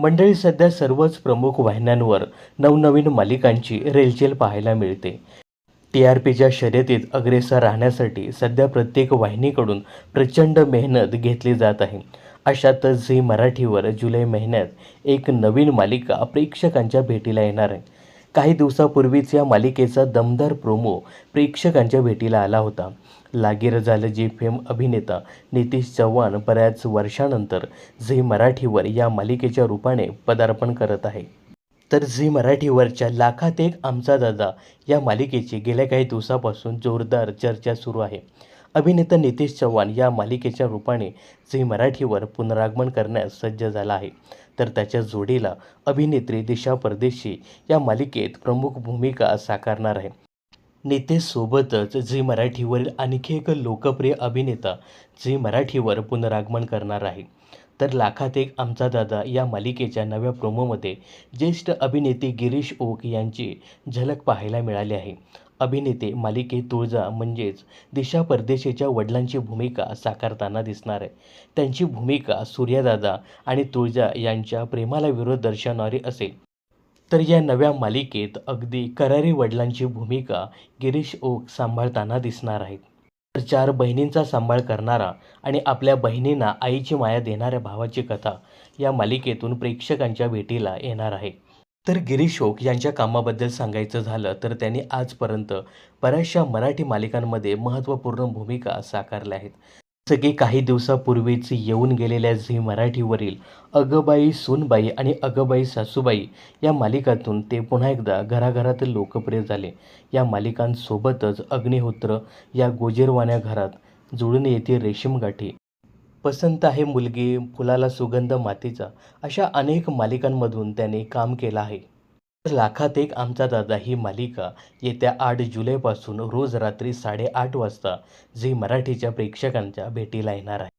मंडळी सध्या सर्वच प्रमुख वाहिन्यांवर नवनवीन मालिकांची रेलचेल पाहायला मिळते. टी आर पीच्या शर्यतीत अग्रेसर राहण्यासाठी सध्या प्रत्येक वाहिनीकडून प्रचंड मेहनत घेतली जात आहे. अशातच झी मराठीवर जुलै महिन्यात एक नवीन मालिका प्रेक्षकांच्या भेटीला येणार आहे. काही दिवसापूर्वीच या मालिकेचा दमदार प्रोमो प्रेक्षकांच्या भेटीला आला होता. लागीर झालं जे फेम अभिनेता नितीश चव्हाण बऱ्याच वर्षानंतर झी मराठीवर या मालिकेच्या रूपाने पदार्पण करत आहे. तर झी मराठीवरच्या लाखात एक आमचा दादा या मालिकेची गेल्या काही दिवसापासून जोरदार चर्चा सुरू आहे. अभिनेता नितीश चव्हाण या मालिकेच्या रूपाने झी मराठीवर पुनरागमन करण्यास सज्ज झाला आहे. तर त्याच्या जोडीला अभिनेत्री दिशा परदेशी या मालिकेत प्रमुख भूमिका साकारणार आहे. नितेशसोबतच झी मराठीवरील आणखी एक लोकप्रिय अभिनेता झी मराठीवर पुनरागमन करणार आहे. तर लाखात एक आमचा दादा या मालिकेच्या नव्या प्रोमोमध्ये ज्येष्ठ अभिनेते गिरीश ओक यांची झलक पाहायला मिळाली आहे. अभिनेते मालिकेत तुळजा म्हणजेच दिशा परदेशीच्या वडिलांची भूमिका साकारताना दिसणार आहे. त्यांची भूमिका सूर्यदादा आणि तुळजा यांच्या प्रेमाला विरोध दर्शवणारी असेल. तर या नव्या मालिकेत अगदी करारी वडिलांची भूमिका गिरीश ओक सांभाळताना दिसणार आहेत. तर चार बहिणींचा सांभाळ करणारा आणि आपल्या बहिणींना आईची माया देणाऱ्या भावाची कथा या मालिकेतून प्रेक्षकांच्या भेटीला येणार आहे. तर गिरीश ओक यांच्या कामाबद्दल सांगायचं झालं तर त्यांनी आजपर्यंत बऱ्याचशा मराठी मालिकांमध्ये महत्त्वपूर्ण भूमिका साकारल्या आहेत. जसं की काही दिवसापूर्वीच येऊन गेलेल्या झी मराठीवरील अगबाई सूनबाई आणि अगबाई सासूबाई या मालिकातून ते पुन्हा एकदा घराघरात लोकप्रिय झाले. या मालिकांसोबतच अग्निहोत्र या गोजेरवाण्या घरात जुळून येते रेशीमगाठी पसंत आहे मुलगी फुलाला सुगंध मातीचा. अशा अनेक मालिकांमधून त्याने काम केलं आहे. तर लाखात एक आमचा दादा ही मालिका येत्या आठ जुलैपासून रोज रात्री साडेआठ वाजता झी मराठीच्या प्रेक्षकांच्या भेटीला येणार आहे.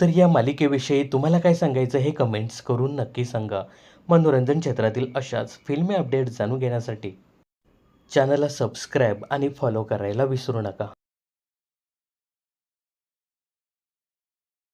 तर या मालिकेविषयी तुम्हाला काय सांगायचं हे कमेंट्स करून नक्की सांगा. मनोरंजन क्षेत्रातील अशाच फिल्मी अपडेट जाणून घेण्यासाठी. चॅनलला सबस्क्राईब आणि फॉलो करायला विसरू नका.